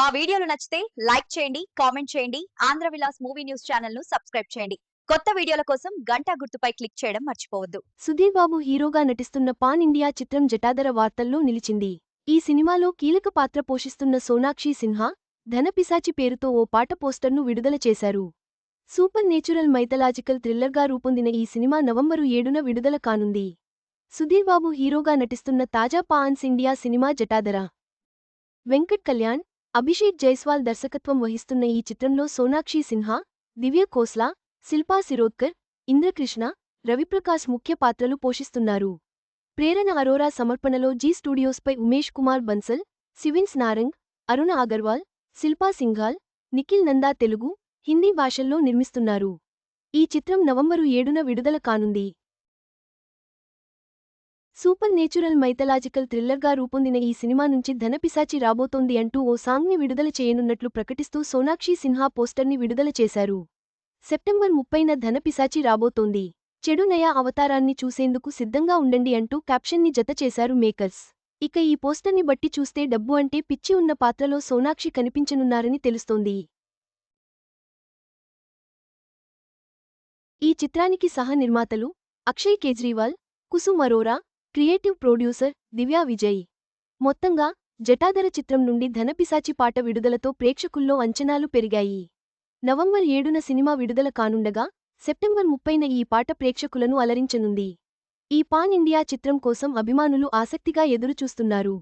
మా వీడియోలు నచ్చితే లైక్ చేయండి కామెంట్ చేయండి ఆంధ్ర విలాస్ మూవీ న్యూస్ ఛానల్ను సబ్స్క్రైబ్ చేయండి. కొత్త వీడియోల కోసం గంట గుర్తుపై క్లిక్ చేయడం మర్చిపోవద్దు. సుధీర్ బాబు హీరోగా నటిస్తున్న పాన్ ఇండియా చిత్రం జటాదర వార్తల్లో నిలిచింది. ఈ సినిమాలో కీలక పాత్ర పోషిస్తున్న సోనాక్షి సిన్హా ధనపిశాచి పేరుతో ఓ పాట పోస్టర్ను విడుదల చేశారు. సూపర్ నేచురల్ మైథలాజికల్ థ్రిల్లర్గా రూపొందిన ఈ సినిమా నవంబరు ఏడున విడుదల కానుంది. సుధీర్ బాబు హీరోగా నటిస్తున్న తాజా పాన్స్ ఇండియా సినిమా జటాదర వెంకట్ కళ్యాణ్ అభిషేక్ జైస్వాల్ దర్శకత్వం వహిస్తున్న ఈ చిత్రంలో సోనాక్షి సిన్హా దివ్య కోస్లా శిల్పా శిరోద్కర్ ఇంద్రకృష్ణ రవిప్రకాష్ ముఖ్య పాత్రలు పోషిస్తున్నారు. ప్రేరణ అరోరా సమర్పణలో జీ స్టూడియోస్పై ఉమేష్ కుమార్ బన్సల్ సివిన్స్ నారంగ్ అరుణ అగర్వాల్ శిల్పా సింఘాల్ నిఖిల్ నందా తెలుగు హిందీ భాషల్లో నిర్మిస్తున్నారు. ఈ చిత్రం నవంబరు ఏడున విడుదల కానుంది. సూపర్ నేచురల్ మైథలాజికల్ థ్రిల్లర్గా రూపొందిన ఈ సినిమా నుంచి ధనపిశాచి రాబోతోంది అంటూ ఓ సాంగ్ని విడుదల చేయనున్నట్లు ప్రకటిస్తూ సోనాక్షి సిన్హా పోస్టర్ని విడుదల చేశారు. సెప్టెంబర్ ముప్పైన ధనపిశాచి రాబోతోంది. చెడు నయా అవతారాన్ని చూసేందుకు సిద్ధంగా ఉండండి అంటూ క్యాప్షన్ని జత చేశారు మేకర్స్. ఇక ఈ పోస్టర్ని బట్టి చూస్తే డబ్బు అంటే పిచ్చి ఉన్న పాత్రలో సోనాక్షి కనిపించనున్నారని తెలుస్తోంది. ఈ చిత్రానికి సహ నిర్మాతలు అక్షయ్ కేజ్రీవాల్ కుసుమ్ అరోరా క్రియేటివ్ ప్రొడ్యూసర్ దివ్యా విజయ్. మొత్తంగా జటాధర చిత్రం నుండి ధనపిశాచి పాట విడుదలతో ప్రేక్షకుల్లో అంచనాలు పెరిగాయి. నవంబర్ ఏడున సినిమా విడుదల కానుండగా సెప్టెంబర్ ముప్పైన ఈ పాట ప్రేక్షకులను అలరించనుంది. ఈ పాన్ ఇండియా చిత్రం కోసం అభిమానులు ఆసక్తిగా ఎదురుచూస్తున్నారు.